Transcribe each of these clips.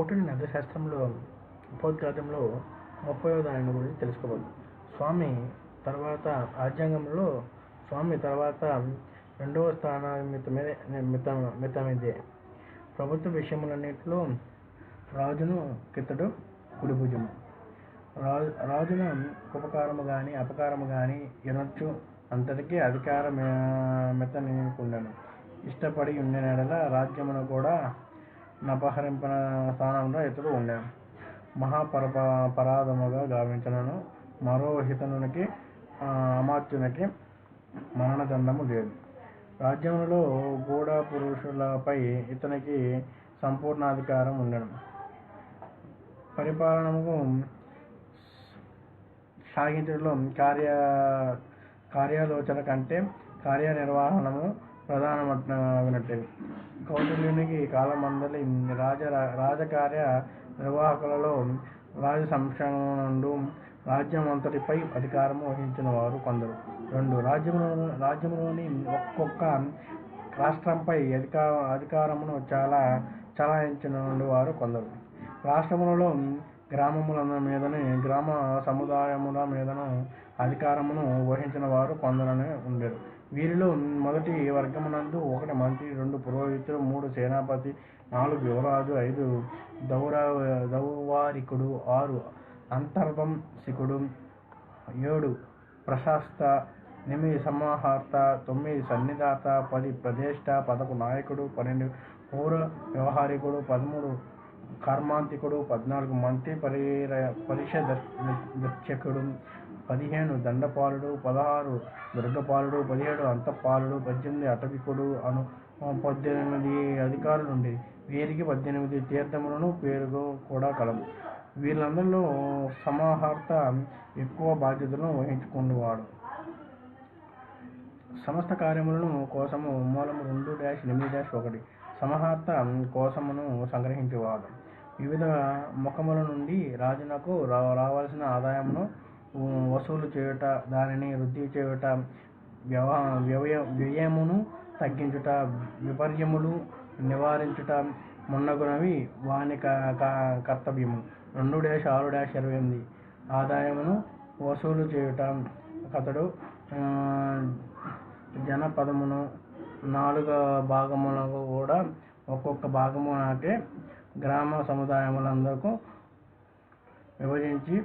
కౌటిల్య అర్థశాస్త్రంలో ఉపోద్ఘాతంలో ముప్పై దాని గురించి తెలుసుకోవాలి. స్వామి తర్వాత రాజ్యాంగంలో స్వామి తర్వాత రెండవ స్థానాన్ని మిత మితమిదే. ప్రభుత్వ విషయములన్నింటిలో రాజును కిత్తడు కుడిభుజము రాజు రాజున ఉపకారము కానీ అపకారము కానీ ఎనొచ్చు అంతటికీ అధికార మెత్తనీకుండను ఇష్టపడి ఉండినడల రాజ్యమును కూడా నపహరింపన స్థానంలో ఇతడు ఉండెను మహాపరప పరాధముగా గావించినను. మరో హితనునికి అమాత్యునికి మరణదండము లేదు. రాజ్యములలో గూఢ పురుషులపై ఇతనికి సంపూర్ణాధికారం ఉండడం పరిపాలనకు సాగించడంలో కార్య కార్యాలోచన కంటే కార్యనిర్వహణము ప్రధానమైనట్టు కౌటిల్యునికి కాలమందలి రాజ రాజకార్య నిర్వాహకులలో రాజ సంక్షేమం రాజ్యం అంతటిపై అధికారము వహించిన వారు కొందరు. రెండు రాజ్యములో రాజ్యంలోని ఒక్కొక్క రాష్ట్రంపై అధికార అధికారమును చాలా చలాయించిన వారు కొందరు. రాష్ట్రములలో గ్రామముల మీదనే గ్రామ సముదాయముల మీదను అధికారమును వహించిన వారు కొందరనే ఉండేరు. వీరిలో మొదటి వర్గమునందు ఒకటి మంత్రి రెండు పురోహితులు మూడు సేనాపతి నాలుగు యువరాజు ఐదు దౌర దౌవారికుడు ఆరు అంతర్వంశికుడు ఏడు ప్రశాస్త ఎనిమిది సమాహార్త తొమ్మిది సన్నిధాత పది ప్రదేష్ట పదకు నాయకుడు పన్నెండు పౌర వ్యవహారికుడు పదమూడు కర్మాంతికుడు పద్నాలుగు మంత్రి పరిర పరిషద్ దర్శకుడు పదిహేను దండపాలుడు పదహారు దుర్గపాలుడు పదిహేడు అంతపాలుడు పద్దెనిమిది అటవికుడు అను పద్దెనిమిది అధికారులు ఉండి వీరికి పద్దెనిమిది తీర్థములను పేరు కూడా కలవు. వీళ్ళందరిలో సమాహార్త ఎక్కువ బాధ్యతలను వహించుకునేవాడు సమస్త కార్యములను కోసము మూలము రెండు డాష్ ఎనిమిది డాష్ ఒకటి. సమహార్త కోసమును సంగ్రహించేవాడు. వివిధ ముఖముల నుండి రాజునకు రా రావాల్సిన ఆదాయమును వసూలు చేయుట దానిని వృద్ధి చేయుట వ్యవ వ్యయ వ్యయమును తగ్గించుట విపర్యములు నివారించుట మున్నగునవి వాని క- కర్తవ్యము. రెండు డాష్ ఆరు డాష్ ఇరవై ఎనిమిది. ఆదాయమును వసూలు చేయుట అతడు జనపదమును నాలుగు భాగములకు కూడా ఒక్కొక్క భాగము నాకే గ్రామ సముదాయములందరకు విభజించి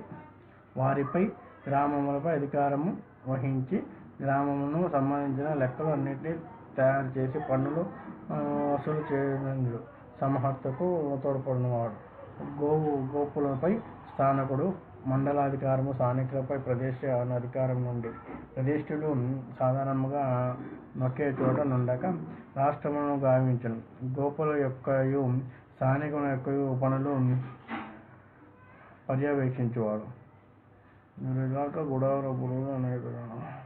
వారిపై గ్రామములపై అధికారము వహించి గ్రామమును సంబంధించిన లెక్కలు అన్నిటినీ తయారు చేసి పన్నులు వసూలు చేయనుడు సమహర్తకు తోడ్పడినవాడు. గోవు గోపులపై స్థానకుడు మండలాధికారము స్థానికులపై ప్రదేశ అధికారం నుండి. ప్రదేశుడు సాధారణంగా నొక్కే చోట నుండక రాష్ట్రమును గావించను. గోపుల యొక్కయు స్థానికుల యొక్క పనులు పర్యవేక్షించేవాడు. ನನಗ ಸಾಲ ಕೊಡ್ತಾರ ಕೊಡುದ ಅನ್ನೋದು